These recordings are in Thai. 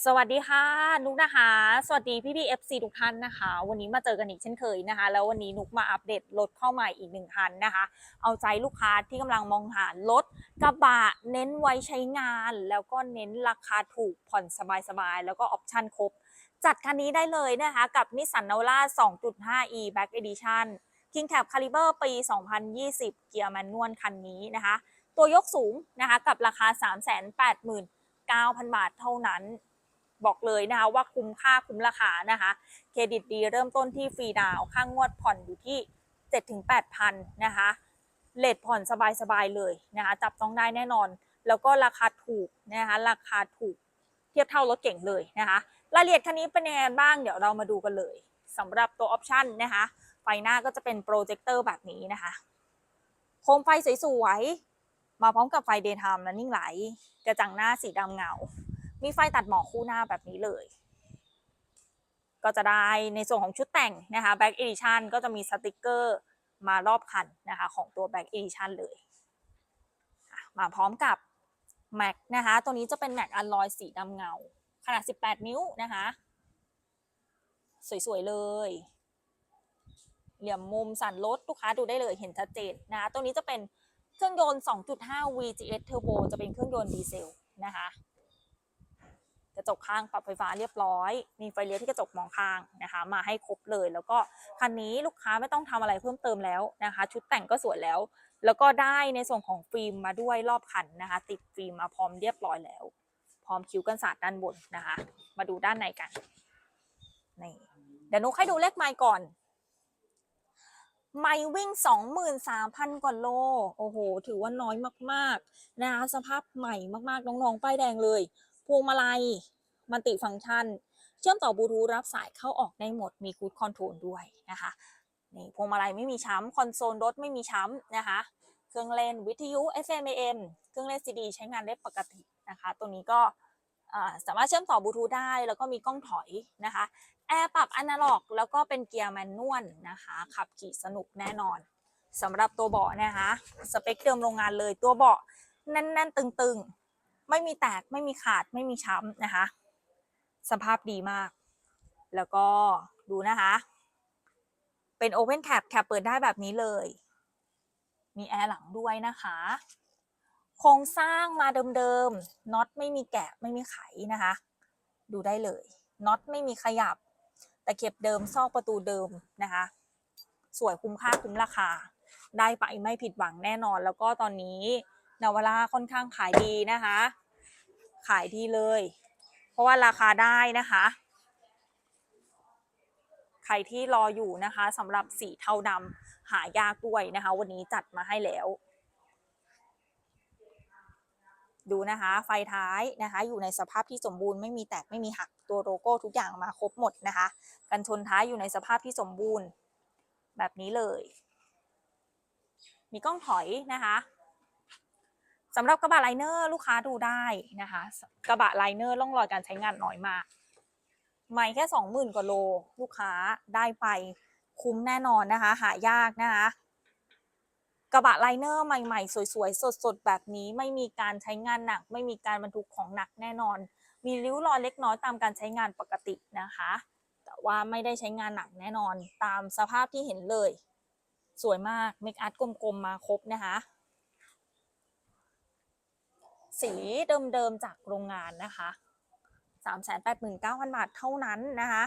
สวัสดีค่ะนุกนะคะ สวัสดีพี่พี่เอฟซีทุกท่านนะคะ วันนี้มาเจอกันอีกเช่นเคยนะคะ แล้ววันนี้นุกมาอัปเดตรถเข้าใหม่อีกหนึ่งคันนะคะ เอาใจลูกค้าที่กำลังมองหารถกระบะเน้นไว้ใช้งาน แล้วก็เน้นราคาถูกผ่อนสบายๆ แล้วก็ออปชั่นครบ จัดคันนี้ได้เลยนะคะกับนิสสันนาวร่า 2.5e Back Edition King Cab Caliber ปี 2020 เกียร์แมนนวลคันนี้นะคะ ตัวยกสูงนะคะกับราคา 389,000 บาทเท่านั้น บอกเลยนะคะว่าคุ้มค่าคุ้มราคานะคะ เครดิตดีเริ่มต้นที่ฟรีดาวค่างวดผ่อนอยู่ที่ 7-8,000นะคะเลทผ่อนสบายๆเลยนะคะจับต้องได้แน่นอน แล้วก็ราคาถูกนะคะราคาถูกเทียบเท่ารถเก่งเลยนะคะรายละเอียดคันนี้เป็นยังไงบ้างเดี๋ยวเรามาดูกันเลยสำหรับตัวออปชันนะคะไฟหน้าก็จะเป็นโปรเจคเตอร์แบบนี้นะคะโคมไฟสวยๆมาพร้อมกับไฟเดย์ไทม์และนิ่งไหล กระจังหน้าสีดำเงา มีไฟตัดหมอกคู่หน้าแบบนี้เลย ก็จะได้ในส่วนของชุดแต่งนะคะ Back Edition ก็จะมีสติกเกอร์มารอบคันนะคะของตัว Back Edition เลย มาพร้อมกับ Mac นะคะ ตัวนี้จะเป็น Mac อัลลอยสีดำเงา ขนาด 18 นิ้วนะคะ สวย ๆ เลยเหลี่ยมมุมสั่นรถลูกค้าดูได้เลยเห็นชัดเจนนะคะตัวนี้จะเป็นเครื่องยนต์ 2.5 VGS Turbo จะเป็นเครื่องยนต์ดีเซลนะคะ กระจกข้างปรับไฟฟ้าเรียบร้อย มีไฟเลี้ยวที่กระจกมองข้างนะคะ มาให้ครบเลย แล้วก็คันนี้ลูกค้าไม่ต้องทำอะไรเพิ่มเติมแล้วนะคะ ชุดแต่งก็สวยแล้ว แล้วก็ได้ในส่วนของฟิล์มมาด้วยรอบคันนะคะ ติดฟิล์มมาพร้อมเรียบร้อยแล้ว พร้อมคิ้วกันสาดด้านบนนะคะ มาดูด้านในกันนี่เดี๋ยวนุกให้ดูเลขไมล์ก่อนไมล์วิ่ง 23,000 กว่าโล โอ้โห ถือว่าน้อยมาก ๆ นะคะ สภาพใหม่มาก ๆ น้อง ๆ ป้ายแดงเลย วงมาลัยมันติฟังก์ชัน เชื่อมต่อบลูทูธรับสายเข้าออกได้หมดมีคูดคอนโทรลด้วยนะคะนี่พวงมาลัยไม่มีช้ำคอนโซลรถไม่มีช้ำนะคะ เครื่องเล่นวิทยุ FM AM เครื่องเล่น CD ใช้งานได้ปกตินะคะ ตัวนี้ก็สามารถเชื่อมต่อบลูทูธได้แล้วก็มีกล้องถอยนะคะแอร์ปรับอนาล็อก แล้วก็เป็นเกียร์แมนนวลนะคะ ขับขี่สนุกแน่นอนสำหรับตัวเบาะนะคะ สเปคเดิมโรงงานเลยตัวเบาะแน่นๆ ตึงๆ ไม่มีแตกไม่มีขาดไม่มีช้ำนะคะ สภาพดีมาก แล้วก็ดูนะคะ เป็น Open Cap แคปเปิดได้แบบนี้เลย มีแอร์หลังด้วยนะคะ โครงสร้างมาเดิมๆน็อตไม่มีแกะไม่มีไขนะคะ ดูได้เลยน็อตไม่มีขยับแต่เก็บเดิมซอกประตูเดิมนะคะ สวยคุ้มค่าคุ้มราคา ได้ไปไม่ผิดหวังแน่นอน แล้วก็ตอนนี้นาวาร่าค่อนข้างขายดีนะคะ ขายดีเลย เพราะว่าราคาได้นะคะ ใครที่รออยู่นะคะสำหรับสีเทาดำหายากด้วยนะคะ วันนี้จัดมาให้แล้ว ดูนะคะ ไฟท้ายนะคะ อยู่ในสภาพที่สมบูรณ์ไม่มีแตกไม่มีหักตัวโลโก้ทุกอย่างมาครบหมดนะคะ กันชนท้ายอยู่ในสภาพที่สมบูรณ์ แบบนี้เลย มีกล้องถอยนะคะ สำหรับกระบะไลเนอร์ลูกค้าดูได้นะคะ กระบะไลเนอร์ร่องรอยการใช้งานน้อยมากไม่แค่สองหมื่นกว่าโลลูกค้าได้ไปคุ้มแน่นอนนะคะ หายากนะคะกระบะไลเนอร์ใหม่ๆ สวยๆ สดๆ แบบนี้ไม่มีการใช้งานหนัก ไม่มีการบรรทุกของหนักแน่นอน มีริ้วรอยเล็กน้อยตามการใช้งานปกตินะคะ แต่ว่าไม่ได้ใช้งานหนักแน่นอนตามสภาพที่เห็นเลย สวยมากเมคอัพกลมๆมาครบนะคะ สีเดิมๆจากโรงงานนะคะ389,000บาทเท่านั้นนะคะ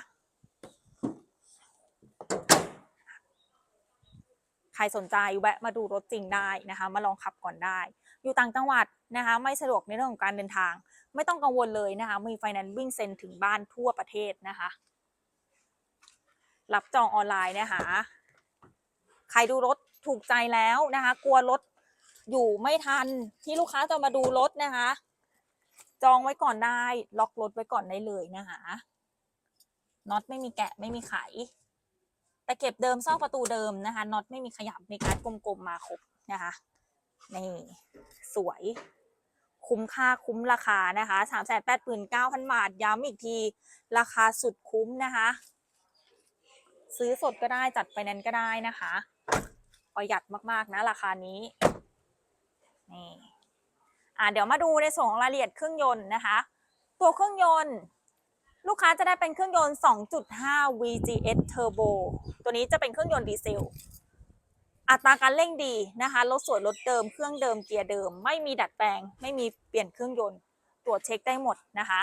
ใครสนใจแวะมาดูรถจริงได้นะคะ มาลองขับก่อนได้ อยู่ต่างจังหวัดนะคะ ไม่สะดวกในเรื่องของการเดินทาง ไม่ต้องกังวลเลยนะคะ มีไฟแนนซ์วิ่งเซ็นถึงบ้านทั่วประเทศนะคะ รับจองออนไลน์นะคะ ใครดูรถถูกใจแล้วนะคะ กลัวรถ อยู่ไม่ทันที่ลูกค้าจะมาดูรถนะคะ จองไว้ก่อนได้ ล็อกรถไว้ก่อนได้เลยนะคะน็อตไม่มีแกะไม่มีไขแต่เก็บเดิมซอกประตูเดิมนะคะน็อตไม่มีขยับมีการกลมๆมาครบนะคะนี่สวย คุ้มค่าคุ้มราคานะคะสามแสนแปดหมื่นเก้าพันบาทย้ำอีกที ราคาสุดคุ้มนะคะ ซื้อสดก็ได้จัดไฟแนนซ์ก็ได้นะคะ ประหยัดมากๆนะราคานี้ นี่อ่าเดี๋ยวมาดูในส่วนของรายละเอียดเครื่องยนต์นะคะ ตัวเครื่องยนต์ลูกค้าจะได้เป็นเครื่องยนต์ 2.5 VGS Turbo ตัวนี้จะเป็นเครื่องยนต์ดีเซล อัตราการเร่งดีนะคะรถสวยรถเดิมเครื่องเดิมเกียร์เดิม ไม่มีดัดแปลง ไม่มีเปลี่ยนเครื่องยนต์ ตรวจเช็คได้หมดนะคะ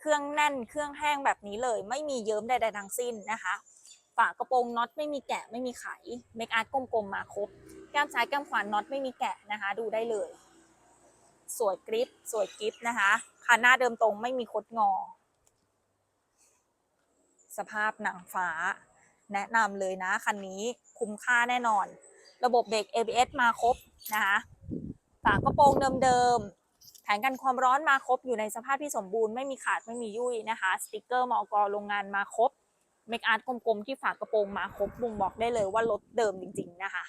เครื่องแน่นเครื่องแห้งแบบนี้เลย ไม่มีเยิ้มใดๆทั้งสิ้นนะคะ ฝากระโปรงน็อตไม่มีแกะไม่มีไขเมคอาร์ตกลมๆมาครบ แก้มซ้ายแก้มขวาน็อตไม่มีแกะนะคะ ดูได้เลย สวยกริปสวยกริปนะคะคันหน้าเดิมตรงไม่มีคดงอ สภาพหนังฟ้า แนะนำเลยนะคันนี้คุ้มค่าแน่นอน ระบบเบรก ABS มาครบนะคะฝากระโปรงเดิมๆแผงกันความร้อนมาครบอยู่ในสภาพที่สมบูรณ์ไม่มีขาดไม่มียุ่ยนะคะ สติกเกอร์มอกโรงงานมาครบเมคอาร์ตกลมๆที่ฝากระโปรงมาครบบ่งบอกได้เลยว่ารถเดิมจริง ๆ นะคะ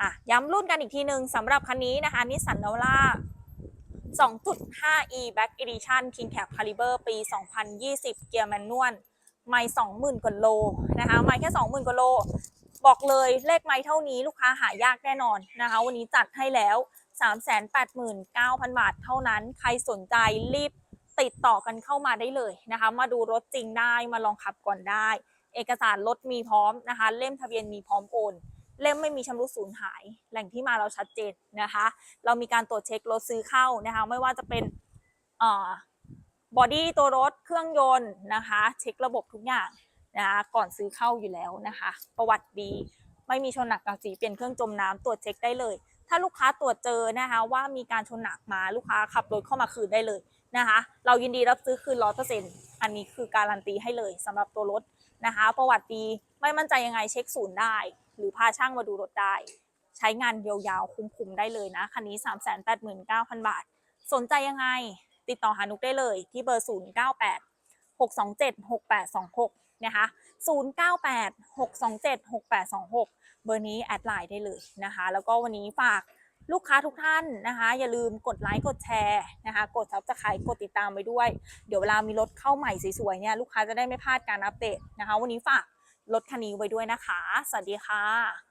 อะย้ำรุ่นกันอีกทีหนึ่งสำหรับคันนี้นะคะนิสสันนล่า 2.5e Back Edition King Cab Caliber ปี 2020 เกียร์แมนนวลไม่20,000กว่าโลนะคะไม่แค่ 20,000กว่าโล บอกเลยเลขไม่เท่านี้ลูกค้าหายากแน่นอนนะคะ วันนี้จัดให้แล้ว 389,000 บาทเท่านั้น ใครสนใจรีบติดต่อกันเข้ามาได้เลยนะคะ มาดูรถจริงได้มาลองขับก่อนได้ เอกสารรถมีพร้อมนะคะ เล่มทะเบียนมีพร้อมโอน เล่มไม่มีชำรุดสูญหาย แหล่งที่มาเราชัดเจนนะคะ เรามีการตรวจเช็ครถซื้อเข้านะคะ ไม่ว่าจะเป็นเอ่อบอดี้ตัวรถเครื่องยนต์นะคะ เช็คระบบทุกอย่างนะคะก่อนซื้อเข้าอยู่แล้วนะคะ ประวัติดีไม่มีชนหนักกังสีเปลี่ยนเครื่องจมน้ำตรวจเช็คได้เลย ถ้าลูกค้าตรวจเจอนะคะว่ามีการชนหนักมาลูกค้าขับรถเข้ามาคืนได้เลยนะคะ เรายินดีรับซื้อคืนร้อยเปอร์เซ็นต์อันนี้คือการันตีให้เลยสำหรับตัวรถนะคะ ประวัติดีไม่มั่นใจยังไงเช็คศูนย์ได้ หรือพาช่างมาดูรถได้ ใช้งานยาวๆ คุ้มๆได้เลยนะ คันนี้ 389,000 บาท สนใจยังไง ติดต่อหานุกได้เลยที่เบอร์ 098 627 6826 นะคะ 098 627 6826 เบอร์นี้แอดไลน์ได้เลยนะคะ แล้วก็วันนี้ฝากลูกค้าทุกท่านนะคะ อย่าลืมกดไลค์กดแชร์นะคะ กดซับสไครต์กดติดตามไปด้วย เดี๋ยวเวลามีรถเข้าใหม่สวยๆเนี่ยลูกค้าจะได้ไม่พลาดการอัปเดตนะคะ วันนี้ฝาก รถคันนี้ไว้ด้วยนะคะ สวัสดีค่ะ